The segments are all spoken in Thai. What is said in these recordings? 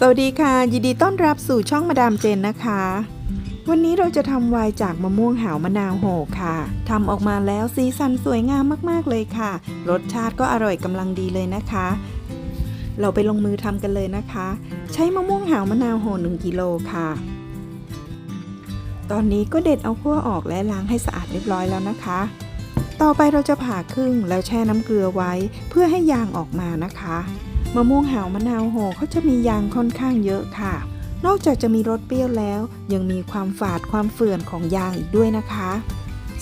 สวัสดีค่ะ ยินดีต้อนรับสู่ช่องมาดามเจนนะคะ วันนี้เราจะทำไวน์จากมะม่วงหาวมะนาวโหค่ะทำออกมาแล้วสีสันสวยงามมากๆเลยค่ะ รสชาติก็อร่อยกำลังดีเลยนะคะ เราไปลงมือทำกันเลยนะคะ ใช้มะม่วงหาวมะนาวโห1กิโลค่ะ ตอนนี้ก็เด็ดเอาขั้วออกและล้างให้สะอาดเรียบร้อยแล้วนะคะ ต่อไปเราจะผ่าครึ่งแล้วแช่น้ำเกลือไว้ เพื่อให้ยางออกมานะคะ มะม่วงหาวมะนาวโหเขาจะมียางค่อนข้างเยอะค่ะ นอกจากจะมีรสเปรี้ยวแล้ว ยังมีความฝาดความเฟื่อนของยางอีกด้วยนะคะ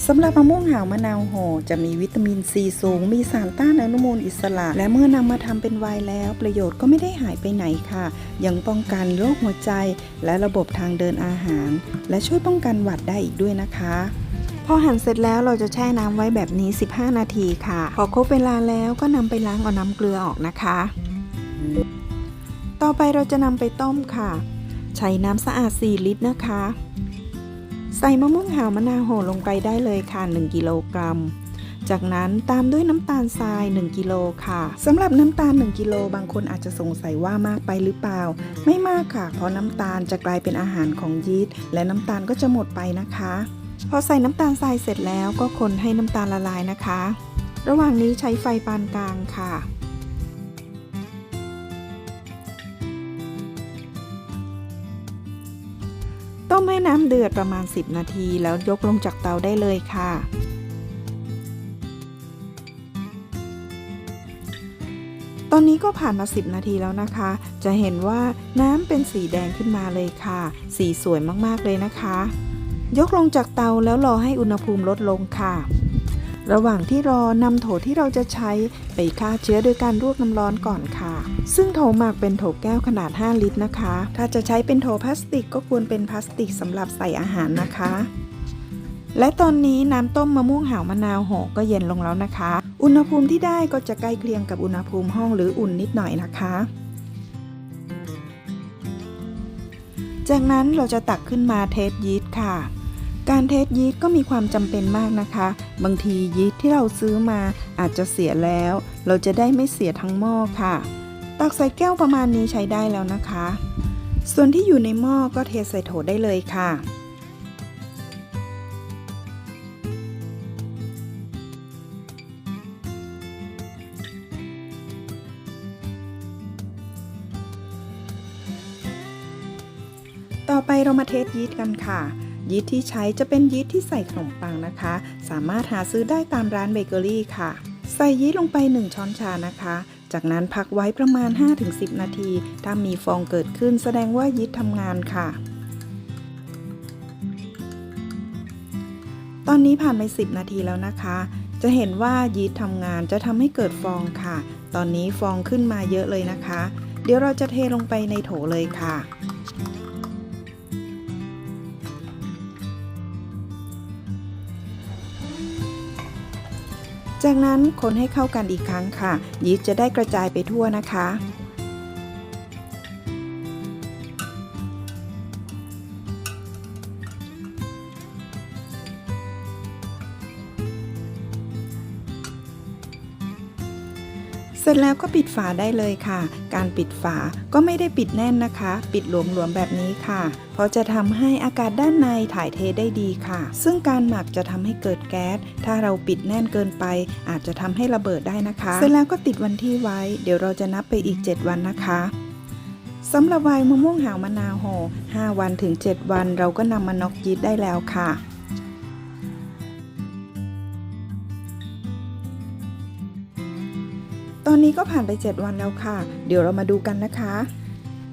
สำหรับมะม่วงหาวมะนาวโหจะมีวิตามินซีสูง มีสารต้านอนุมูลอิสระ และเมื่อนำมาทำเป็นไวน์แล้ว ประโยชน์ก็ไม่ได้หายไปไหนค่ะ ยังป้องกันโรคหัวใจ และระบบทางเดินอาหาร และช่วยป้องกันหวัดได้อีกด้วยนะคะพอหั่นเสร็จแล้วเราจะแช่น้ำไว้แบบนี้ 15 นาทีค่ะ พอครบเวลาแล้วก็นำไปล้างเอาน้ำเกลือออกนะคะ ต่อไปเราจะนำไปต้มค่ะ ใช้น้ำสะอาด 4 ลิตรนะคะ ใส่มะม่วงหาวมะนาวโหลงไปได้เลยค่ะ 1 กิโลกรัม จากนั้นตามด้วยน้ำตาลทราย 1 กิโลค่ะสำหรับน้ำตาล 1 กิโลบางคนอาจจะสงสัยว่ามากไปหรือเปล่า ไม่มากค่ะ เพราะน้ำตาลจะกลายเป็นอาหารของยีสต์และน้ำตาลก็จะหมดไปนะคะ พอใส่น้ำตาลทรายเสร็จแล้วก็คนให้น้ำตาลละลายนะคะ ระหว่างนี้ใช้ไฟปานกลางค่ะ ต้มให้น้ำเดือดประมาณ 10 นาทีแล้วยกลงจากเตาได้เลยค่ะ ตอนนี้ก็ผ่านมา 10 นาทีแล้วนะคะ จะเห็นว่าน้ำเป็นสีแดงขึ้นมาเลยค่ะ สีสวยมากๆเลยนะคะ ยกลงจากเตาแล้วรอให้อุณหภูมิลดลงค่ะ ระหว่างที่รอนำโถที่เราจะใช้ไปฆ่าเชื้อโดยการรวกน้ำร้อนก่อนค่ะ ซึ่งโถหมักเป็นโถแก้วขนาด 5 ลิตรนะคะ ถ้าจะใช้เป็นโถพลาสติกก็ควรเป็นพลาสติกสำหรับใส่อาหารนะคะ และตอนนี้น้ำต้มมะม่วงหาวมะนาวโหก็เย็นลงแล้วนะคะ อุณหภูมิที่ได้ก็จะใกล้เคียงกับอุณหภูมิห้องหรืออุ่นนิดหน่อยนะคะ จากนั้นเราจะตักขึ้นมาเทสยีสต์ค่ะ การเทสยีสต์ก็มีความจำเป็นมากนะคะ บางทียีสต์ที่เราซื้อมาอาจจะเสียแล้ว เราจะได้ไม่เสียทั้งหม้อค่ะ ตักใส่แก้วประมาณนี้ใช้ได้แล้วนะคะ ส่วนที่อยู่ในหม้อก็เทใส่โถได้เลยค่ะต่อไปเรามาเทสยีสต์กันค่ะ ยีสต์ที่ใช้จะเป็นยีสต์ที่ใส่ขนมปังนะคะ สามารถหาซื้อได้ตามร้านเบเกอรี่ค่ะ ใส่ยีสต์ลงไป 1 ช้อนชานะคะ จากนั้นพักไว้ประมาณ 5-10 นาที ถ้ามีฟองเกิดขึ้นแสดงว่ายีสต์ทำงานค่ะ ตอนนี้ผ่านไป 10 นาทีแล้วนะคะ จะเห็นว่ายีสต์ทำงานจะทำให้เกิดฟองค่ะ ตอนนี้ฟองขึ้นมาเยอะเลยนะคะ เดี๋ยวเราจะเทลงไปในโถเลยค่ะ จากนั้นคนให้เข้ากันอีกครั้งค่ะยีสต์จะได้กระจายไปทั่วนะคะ สร็จแล้วก็ปิดฝาได้เลยค่ะ การปิดฝาก็ไม่ได้ปิดแน่นนะคะ ปิดหลวมๆแบบนี้ค่ะ เพราะจะทำให้อากาศด้านในถ่ายเทได้ดีค่ะ ซึ่งการหมักจะทำให้เกิดแก๊ส ถ้าเราปิดแน่นเกินไป อาจจะทำให้ระเบิดได้นะคะ เสร็จแล้วก็ติดวันที่ไว้ เดี๋ยวเราจะนับไปอีก 7 วันนะคะสำหรับไวน์มะม่วงหาวมะนาวโห5วันถึง 7 วัน เราก็นำมาน็อกยีสต์ได้แล้วค่ะ ตอนนี้ก็ผ่านไป 7 วันแล้วค่ะ เดี๋ยวเรามาดูกันนะคะ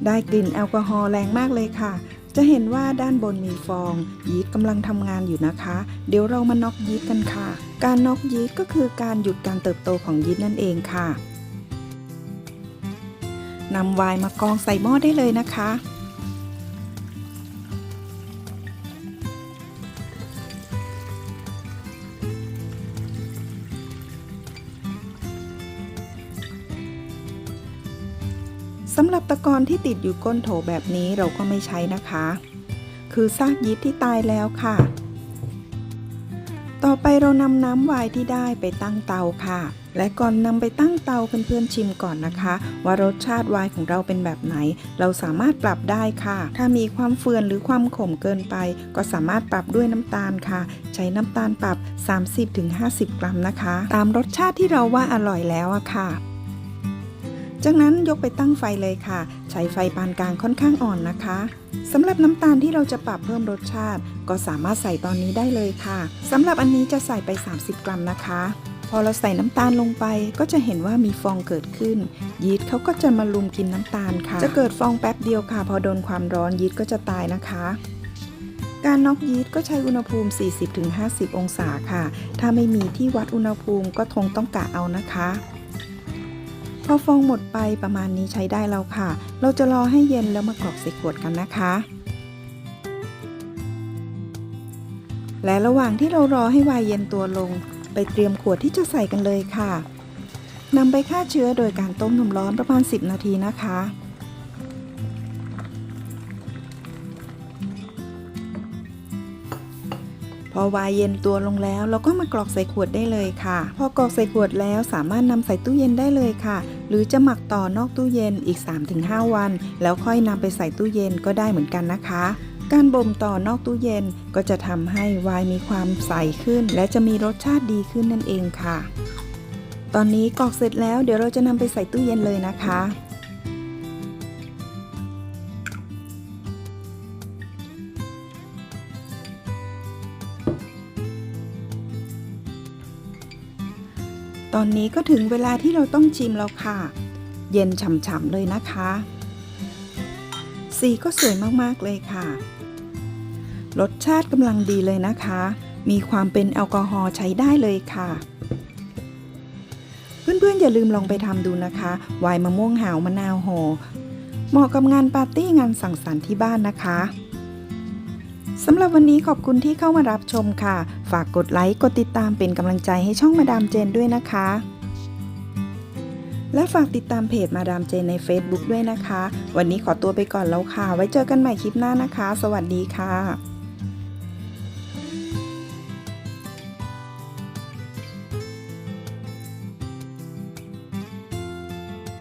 ได้กลิ่นแอลกอฮอล์แรงมากเลยค่ะ จะเห็นว่าด้านบนมีฟอง ยีสต์กำลังทำงานอยู่นะคะ เดี๋ยวเรามาน็อกยีสต์กันค่ะ การน็อกยีสต์ก็คือการหยุดการเติบโตของยีสต์นั่นเองค่ะนำไวน์มากรองใส่หม้อได้เลยนะคะ สำหรับตะกอนที่ติดอยู่ก้นโถแบบนี้เราก็ไม่ใช้นะคะ คือซากยีสต์ที่ตายแล้วค่ะ ต่อไปเรานำน้ำวน์ที่ได้ไปตั้งเตาค่ะ และก่อนนำไปตั้งเตาเพื่อนๆชิมก่อนนะคะ ว่ารสชาติวน์ของเราเป็นแบบไหน เราสามารถปรับได้ค่ะ ถ้ามีความเฟื่อนหรือความขมเกินไป ก็สามารถปรับด้วยน้ำตาลค่ะ ใช้น้ำตาลปรับ 30-50 กรัมนะคะ ตามรสชาติที่เราว่าอร่อยแล้วอะค่ะ จากนั้นยกไปตั้งไฟเลยค่ะ ใช้ไฟปานกลางค่อนข้างอ่อนนะคะสำหรับน้ำตาลที่เราจะปรับเพิ่มรสชาติ ก็สามารถใส่ตอนนี้ได้เลยค่ะสำหรับอันนี้จะใส่ไป 30 กรัมนะคะ พอเราใส่น้ำตาลลงไป ก็จะเห็นว่ามีฟองเกิดขึ้น ยีสต์เขาก็จะมาลุมกินน้ำตาลค่ะ จะเกิดฟองแป๊บเดียวค่ะ พอโดนความร้อนยีสต์ก็จะตายนะคะการน็อกยีสต์ก็ใช้อุณหภูมิ 40-50 องศาค่ะ ถ้าไม่มีที่วัดอุณหภูมิก็คงต้องกะเอานะคะ พอฟองหมดไปประมาณนี้ใช้ได้แล้วค่ะ เราจะรอให้เย็นแล้วมากรอกใส่ขวดกันนะคะ และระหว่างที่เรารอให้วายเย็นตัวลง ไปเตรียมขวดที่จะใส่กันเลยค่ะนำไปฆ่าเชื้อโดยการต้มน้ำร้อนประมาณ 10 นาทีนะคะ พอวายเย็นตัวลงแล้ว เราก็มากรอกใส่ขวดได้เลยค่ะ พอกรอกใส่ขวดแล้วสามารถนำใส่ตู้เย็นได้เลยค่ะ หรือจะหมักต่อนอกตู้เย็นอีก 3-5 วัน แล้วค่อยนำไปใส่ตู้เย็นก็ได้เหมือนกันนะคะการบ่มต่อนอกตู้เย็นก็จะทำให้ไวน์มีความใสขึ้น และจะมีรสชาติดีขึ้นนั่นเองค่ะ ตอนนี้กรอกเสร็จแล้วเดี๋ยวเราจะนำไปใส่ตู้เย็นเลยนะคะ ตอนนี้ก็ถึงเวลาที่เราต้องชิมแล้วค่ะ เย็นฉ่ำๆเลยนะคะ สีก็สวยมากๆเลยค่ะ รสชาติกำลังดีเลยนะคะ มีความเป็นแอลกอฮอล์ใช้ได้เลยค่ะ เพื่อนๆอย่าลืมลองไปทำดูนะคะไวน์มะม่วงหาวมะนาวโหเหมาะกับงานปาร์ตี้งานสังสรรค์ที่บ้านนะคะ สำหรับวันนี้ขอบคุณที่เข้ามารับชมค่ะ ฝากกดไลค์ กดติดตามเป็นกำลังใจให้ช่องมาดามเจนด้วยนะคะ และฝากติดตามเพจมาดามเจนใน Facebook ด้วยนะคะ วันนี้ขอตัวไปก่อนแล้วค่ะ ไว้เจอกันใหม่คลิปหน้านะคะ สวัสดีค่ะ